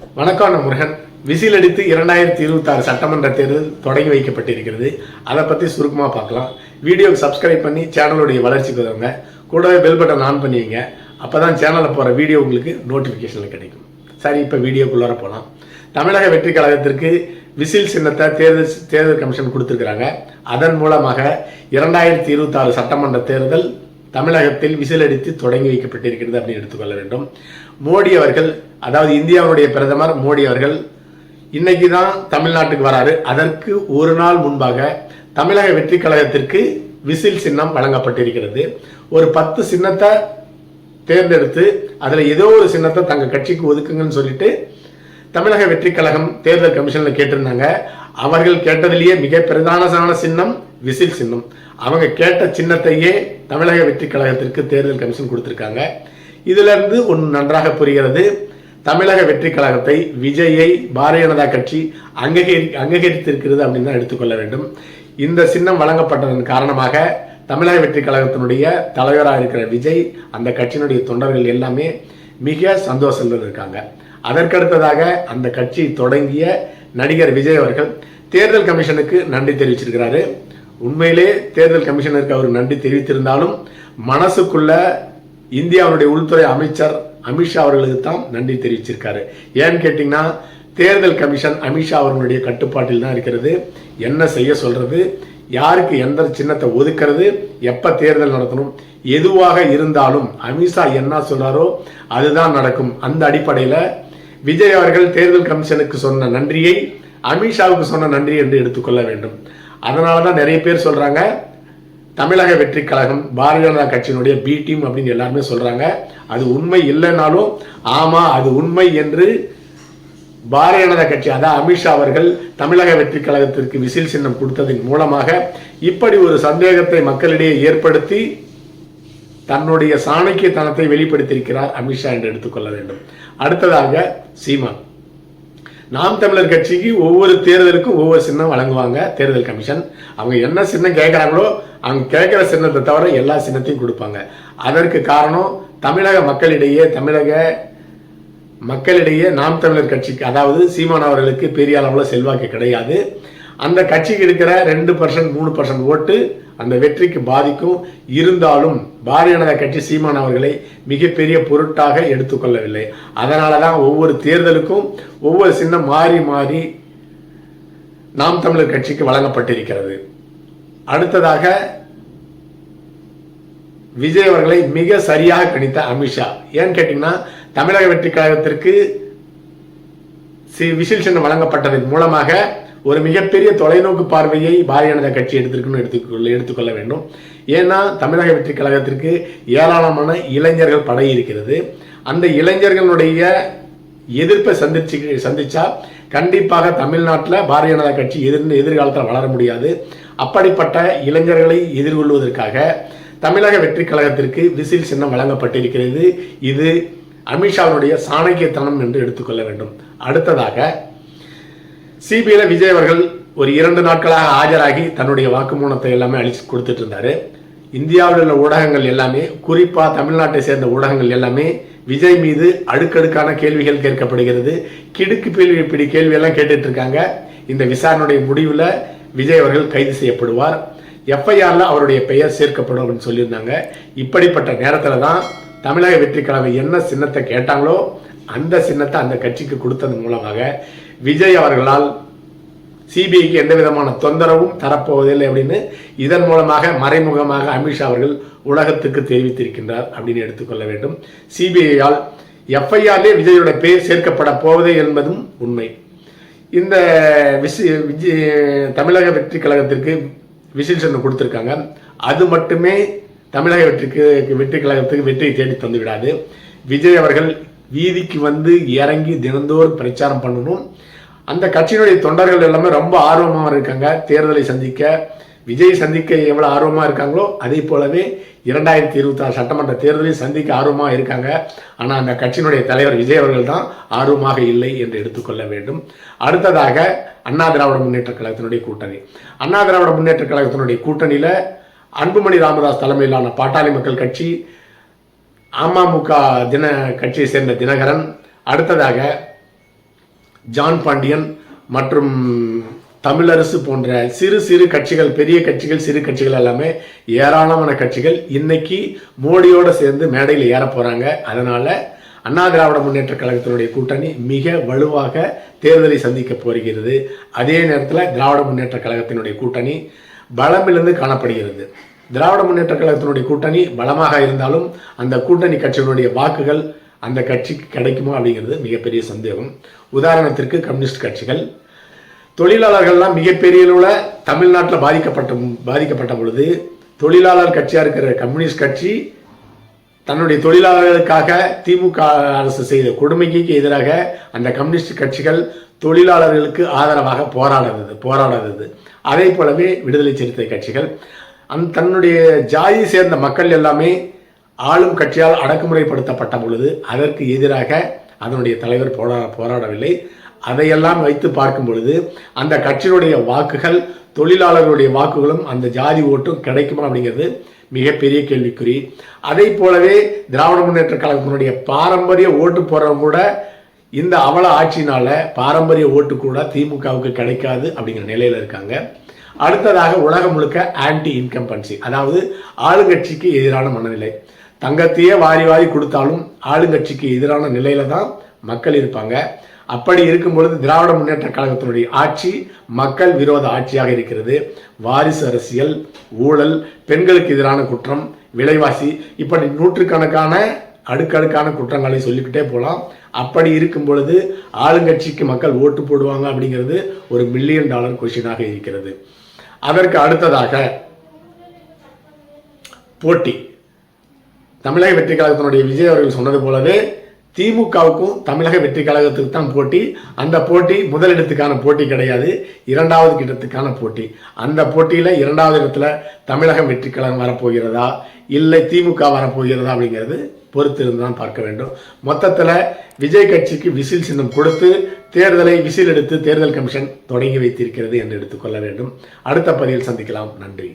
வணக்கம் முருகன். விசில் அடித்து இரண்டாயிரத்தி இருபத்தி ஆறு சட்டமன்ற தேர்தல் தொடங்கி வைக்கப்பட்டிருக்கிறது. அதை பற்றி சுருக்கமாக பார்க்கலாம். வீடியோக்கு சப்ஸ்கிரைப் பண்ணி சேனலுடைய வளர்ச்சிக்கு உதவுங்க கூடவே பெல் பட்டன் ஆன் பண்ணுவீங்க அப்போ தான் சேனலில் போகிற வீடியோ உங்களுக்கு நோட்டிஃபிகேஷனில் கிடைக்கும். சரி இப்போ வீடியோக்குள்ளார போகலாம் தமிழக வெற்றி கழகத்திற்கு விசில் சின்னத்தை தேர்தல் தேர்தல் கமிஷன் கொடுத்துருக்குறாங்க. அதன் மூலமாக இரண்டாயிரத்தி இருபத்தாறு சட்டமன்ற தேர்தல் தமிழகத்தில் விசில் அடித்து தொடங்கி வைக்கப்பட்டிருக்கிறது அப்படின்னு எடுத்துக்கொள்ள வேண்டும். மோடி அவர்கள் அதாவது இந்தியாவுடைய பிரதமர் மோடி அவர்கள் இன்னைக்கு தான் தமிழ்நாட்டுக்கு வராரு. அதற்கு ஒரு நாள் முன்பாக தமிழக வெற்றி கழகத்திற்கு விசில் சின்னம் வழங்கப்பட்டிருக்கிறது. ஒரு பத்து சின்னத்தை தேர்ந்தெடுத்து அதில் ஏதோ ஒரு சின்னத்தை தங்கள் கட்சிக்கு ஒதுக்குங்கன்னு சொல்லிட்டு தமிழக வெற்றி கழகம் தேர்தல் கமிஷனில் கேட்டிருந்தாங்க. அவர்கள் கேட்டதிலேயே மிக பிரதானமான சின்னம் விசில் சின்னம். அவங்க கேட்ட சின்னத்தையே தமிழக வெற்றி கழகத்திற்கு தேர்தல் கமிஷன் கொடுத்துருக்காங்க. இதுல இருந்து ஒன்று நன்றாக புரிகிறது. தமிழக வெற்றி கழகத்தை விஜயை பாரதிய ஜனதா கட்சி அங்கீகரி அங்கீகரித்திருக்கிறது அப்படின்னு தான் எடுத்துக்கொள்ள வேண்டும். இந்த சின்னம் வழங்கப்பட்டதன் காரணமாக தமிழக வெற்றி கழகத்தினுடைய தலைவராக இருக்கிற விஜய் அந்த கட்சியினுடைய தொண்டர்கள் எல்லாமே மிக சந்தோஷத்தில் இருக்காங்க. அதற்கடுத்ததாக அந்த கட்சி தொடங்கிய நடிகர் விஜய் அவர்கள் தேர்தல் கமிஷனுக்கு நன்றி தெரிவிச்சிருக்கிறாரு. உண்மையிலே தேர்தல் கமிஷனருக்கு அவர் நன்றி தெரிவித்திருந்தாலும் மனசுக்குள்ள இந்தியாவுடைய உள்துறை அமைச்சர் அமித்ஷா அவர்களுக்கு தான் நன்றி தெரிவிச்சிருக்காரு. ஏன்னு கேட்டிங்கன்னா தேர்தல் கமிஷன் அமித்ஷா அவர்களுடைய கட்டுப்பாட்டில் தான் இருக்கிறது. என்ன செய்ய சொல்கிறது யாருக்கு எந்த சின்னத்தை ஒதுக்கிறது? எப்போ தேர்தல் நடத்தணும்? எதுவாக இருந்தாலும் அமித்ஷா என்ன சொன்னாரோ அதுதான் நடக்கும். அந்த அடிப்படையில் விஜய் அவர்கள் தேர்தல் கமிஷனுக்கு சொன்ன நன்றியை அமித்ஷாவுக்கு சொன்ன நன்றி என்று எடுத்துக்கொள்ள வேண்டும். அதனால தான் நிறைய பேர் சொல்கிறாங்க தமிழக வெற்றி கழகம் பாரதிய ஜனதா கட்சியினுடைய பி டீம் அப்படின்னு எல்லாருமே சொல்றாங்க. அது உண்மை இல்லைனாலும் ஆமா அது உண்மை என்று பாரதிய ஜனதா கட்சி அதான் அமித்ஷா அவர்கள் தமிழக வெற்றி கழகத்திற்கு விசில் சின்னம் கொடுத்ததன் மூலமாக இப்படி ஒரு சந்தேகத்தை மக்களிடையே ஏற்படுத்தி தன்னுடைய சாணக்கியத்தனத்தை வெளிப்படுத்தியிருக்கிறார் அமித்ஷா என்று எடுத்துக்கொள்ள வேண்டும். அடுத்ததாக சீமான். நாம் தமிழர் கட்சிக்கு ஒவ்வொரு தேர்தலுக்கும் ஒவ்வொரு சின்னம் வழங்குவாங்க தேர்தல் கமிஷன். அவங்க என்ன சின்னம் கேட்குறாங்களோ அவங்க கேட்குற சின்னத்தை தவிர எல்லா சின்னத்தையும் கொடுப்பாங்க. அதற்கு காரணம் தமிழக மக்களிடையே தமிழக மக்களிடையே நாம் தமிழர் கட்சிக்கு அதாவது சீமான் அவர்களுக்கு பெரிய அளவில் செல்வாக்கு கிடையாது. அந்த கட்சிக்கு இருக்கிற ரெண்டு பர்சன்ட் மூணு பர்சன்ட் ஓட்டு அந்த வெற்றிக்கு பாதிக்கும். இருந்தாலும் பாரதிய ஜனதா கட்சி சீமான் அவர்களை மிகப்பெரிய பொருட்டாக எடுத்துக்கொள்ளவில்லை. அதனால தான் ஒவ்வொரு தேர்தலுக்கும் ஒவ்வொரு சின்னம் மாறி மாறி நாம் தமிழர் கட்சிக்கு வழங்கப்பட்டிருக்கிறது. அடுத்ததாக விஜய் அவர்களை மிக சரியாக கணித்த அமித்ஷா ஏன்னு கேட்டீங்கன்னா தமிழக வெற்றி கழகத்திற்கு சி- விசில் சின்னம் வழங்கப்பட்டதன் மூலமாக ஒரு மிகப்பெரிய தொலைநோக்கு பார்வையை பாரதிய ஜனதா கட்சி எடுத்திருக்குன்னு எடுத்துக்கொள்ள எடுத்துக்கொள்ள வேண்டும். ஏன்னா தமிழக வெற்றி கழகத்திற்கு ஏராளமான இளைஞர்கள் படை இருக்கிறது. அந்த இளைஞர்களுடைய எதிர்ப்பை சந்திச்சு சந்திச்சா கண்டிப்பாக தமிழ்நாட்டில் பாரதிய ஜனதா கட்சி எதிர் எதிர்காலத்தில் வளர முடியாது. அப்படிப்பட்ட இளைஞர்களை எதிர்கொள்வதற்காக தமிழக வெற்றி கழகத்திற்கு விசில் சின்னம் வழங்கப்பட்டிருக்கிறது. இது அமித்ஷாவினுடைய சாணக்கியத்தனம் என்று எடுத்துக்கொள்ள வேண்டும். அடுத்ததாக சிபிஐல விஜய் அவர்கள் ஒரு இரண்டு நாட்களாக ஆஜராகி தன்னுடைய வாக்குமூலத்தை எல்லாமே அழிச்சு கொடுத்துட்டு இருந்தாரு. இந்தியாவில் உள்ள ஊடகங்கள் எல்லாமே குறிப்பாக தமிழ்நாட்டை சேர்ந்த ஊடகங்கள் எல்லாமே விஜய் மீது அடுக்கடுக்கான கேள்விகள் கேட்கப்படுகிறது. கிடுக்கு கேள்வி இப்படி கேள்வி எல்லாம் கேட்டுட்டு இருக்காங்க. இந்த விசாரணையுடைய முடிவில் விஜய் அவர்கள் கைது செய்யப்படுவார். எஃப்ஐஆரில் அவருடைய பெயர் சேர்க்கப்படும் அப்படின்னு சொல்லியிருந்தாங்க. இப்படிப்பட்ட நேரத்தில் தான் தமிழக வெற்றி கழகம் என்ன சின்னத்தை கேட்டாங்களோ அந்த சின்னத்தை அந்த கட்சிக்கு கொடுத்ததன் மூலமாக விஜய் அவர்களால் சிபிஐக்கு எந்த விதமான தொந்தரவும் தரப்போவதில்லை அப்படின்னு இதன் மூலமாக மறைமுகமாக அமித்ஷா அவர்கள் உலகத்துக்கு தெரிவித்திருக்கின்றார் அப்படின்னு எடுத்துக்கொள்ள வேண்டும். சிபிஐயால் எஃப்ஐஆர்லே விஜயோட பெயர் சேர்க்கப்பட போவதே என்பதும் உண்மை. இந்த விசி விஜய் தமிழக வெற்றி கழகத்திற்கு விசில் கொடுத்துருக்காங்க. அது மட்டுமே தமிழக வெற்றிக்கு வெற்றி கழகத்துக்கு வெற்றியை தேடி தந்துவிடாது. விஜய் அவர்கள் வீதிக்கு வந்து இறங்கி தினந்தோறும் பிரச்சாரம் பண்ணணும். அந்த கட்சியினுடைய தொண்டர்கள் எல்லாமே ரொம்ப ஆர்வமாக இருக்காங்க. தேர்தலை சந்திக்க விஜய் சந்திக்க எவ்வளோ ஆர்வமாக இருக்காங்களோ அதே போலவே இரண்டாயிரத்தி இருபத்தி ஆறு சட்டமன்ற தேர்தலையும் சந்திக்க ஆர்வமாக இருக்காங்க. ஆனால் அந்த கட்சியினுடைய தலைவர் விஜய் அவர்கள் தான் ஆர்வமாக இல்லை என்று எடுத்துக்கொள்ள வேண்டும். அடுத்ததாக அண்ணா திராவிட முன்னேற்ற கழகத்தினுடைய கூட்டணி. அண்ணா திராவிட முன்னேற்ற கழகத்தினுடைய கூட்டணியில் அன்புமணி ராமதாஸ் தலைமையிலான பாட்டாளி மக்கள் கட்சி அமமுக தின கட்சியை சேர்ந்த தினகரன் அடுத்ததாக ஜான் பாண்டியன் மற்றும் தமிழரசு போன்ற சிறு சிறு கட்சிகள் பெரிய கட்சிகள் சிறு கட்சிகள் எல்லாமே ஏராளமான கட்சிகள் இன்னைக்கு மோடியோட சேர்ந்து மேடையில் ஏற போறாங்க. அதனால அண்ணா திராவிட முன்னேற்ற கழகத்தினுடைய கூட்டணி மிக வலுவாக தேர்தலை சந்திக்க போகிறது. அதே நேரத்தில் திராவிட முன்னேற்ற கழகத்தினுடைய கூட்டணி பலமிழந்து காணப்படுகிறது. திராவிட முன்னேற்ற கழகத்தினுடைய கூட்டணி பலமாக இருந்தாலும் அந்த கூட்டணி கட்சிகளுடைய வாக்குகள் அந்த கட்சிக்கு கிடைக்குமா அப்படிங்கிறது மிகப்பெரிய சந்தேகம். உதாரணத்திற்கு கம்யூனிஸ்ட் கட்சிகள். தொழிலாளர்கள்லாம் மிகப்பெரிய அளவில் தமிழ்நாட்டில் பாதிக்கப்பட்ட பாதிக்கப்பட்ட பொழுது தொழிலாளர் கட்சியாக இருக்கிற கம்யூனிஸ்ட் கட்சி தன்னுடைய தொழிலாளர்களுக்காக திமுக அரசு செய்த கொடுமைக்கு எதிராக அந்த கம்யூனிஸ்ட் கட்சிகள் தொழிலாளர்களுக்கு ஆதரவாக போராடுறது போராடுறது. அதே போலவே விடுதலை சிறுத்தை கட்சிகள். அந் தன்னுடைய ஜாதி சேர்ந்த மக்கள் எல்லாமே ஆளும் கட்சியால் அடக்குமுறைப்படுத்தப்பட்ட பொழுது அதற்கு எதிராக அதனுடைய தலைவர் போரா போராடவில்லை. அதையெல்லாம் வைத்து பார்க்கும் பொழுது அந்த கட்சியினுடைய வாக்குகள் தொழிலாளர்களுடைய வாக்குகளும் அந்த ஜாதி ஓட்டும் கிடைக்குமா அப்படிங்கிறது மிகப்பெரிய கேள்விக்குறி. அதை போலவே திராவிட முன்னேற்ற கழகத்தினுடைய பாரம்பரிய ஓட்டு போடுறவங்க கூட இந்த அவல ஆட்சினால பாரம்பரிய ஓட்டு கூட திமுகவுக்கு கிடைக்காது அப்படிங்கிற நிலையில இருக்காங்க. அடுத்ததாக உலகம் முழுக்க ஆன்டி இன்கம்பன்சி அதாவது ஆளுங்கட்சிக்கு எதிரான மனநிலை. தங்கத்தையே வாரி வாரி கொடுத்தாலும் ஆளுங்கட்சிக்கு எதிரான நிலையில தான் மக்கள் இருப்பாங்க. அப்படி இருக்கும் பொழுது திராவிட முன்னேற்ற கழகத்தினுடைய ஆட்சி மக்கள் விரோத ஆட்சியாக இருக்கிறது. வாரிசு அரசியல் ஊழல் பெண்களுக்கு எதிரான குற்றம் விலைவாசி இப்படி நூற்றுக்கணக்கான அடுக்கடுக்கான குற்றங்களை சொல்லிக்கிட்டே போகலாம் அப்படி இருக்கும் பொழுது ஆளுங்கட்சிக்கு மக்கள் ஓட்டு போடுவாங்க அப்படிங்கிறது ஒரு மில்லியன் டாலர் கொஷினாக இருக்கிறது. அதற்கு அடுத்ததாக போட்டி. தமிழக வெற்றி கழகத்தினுடைய விஜய் அவர்கள் சொன்னது போலவே திமுகவுக்கும் தமிழக வெற்றி கழகத்துக்கு தான் போட்டி. அந்த போட்டி முதலிடத்துக்கான போட்டி கிடையாது. இரண்டாவது இடத்துக்கான போட்டி. அந்த போட்டியில் இரண்டாவது இடத்துல தமிழகம் வெற்றி கழகம் வரப்போகிறதா? இல்லை திமுக வரப்போகிறதா அப்படிங்கிறது பொறுத்திருந்து தான் பார்க்க வேண்டும். மொத்தத்தில் விஜய் கட்சிக்கு விசில் சின்னம் கொடுத்து தேர்தலை விசில் எடுத்து தேர்தல் கமிஷன் தொடங்கி வைத்திருக்கிறது என்று எடுத்துக்கொள்ள வேண்டும். அடுத்த பதிவில் சந்திக்கலாம். நன்றி.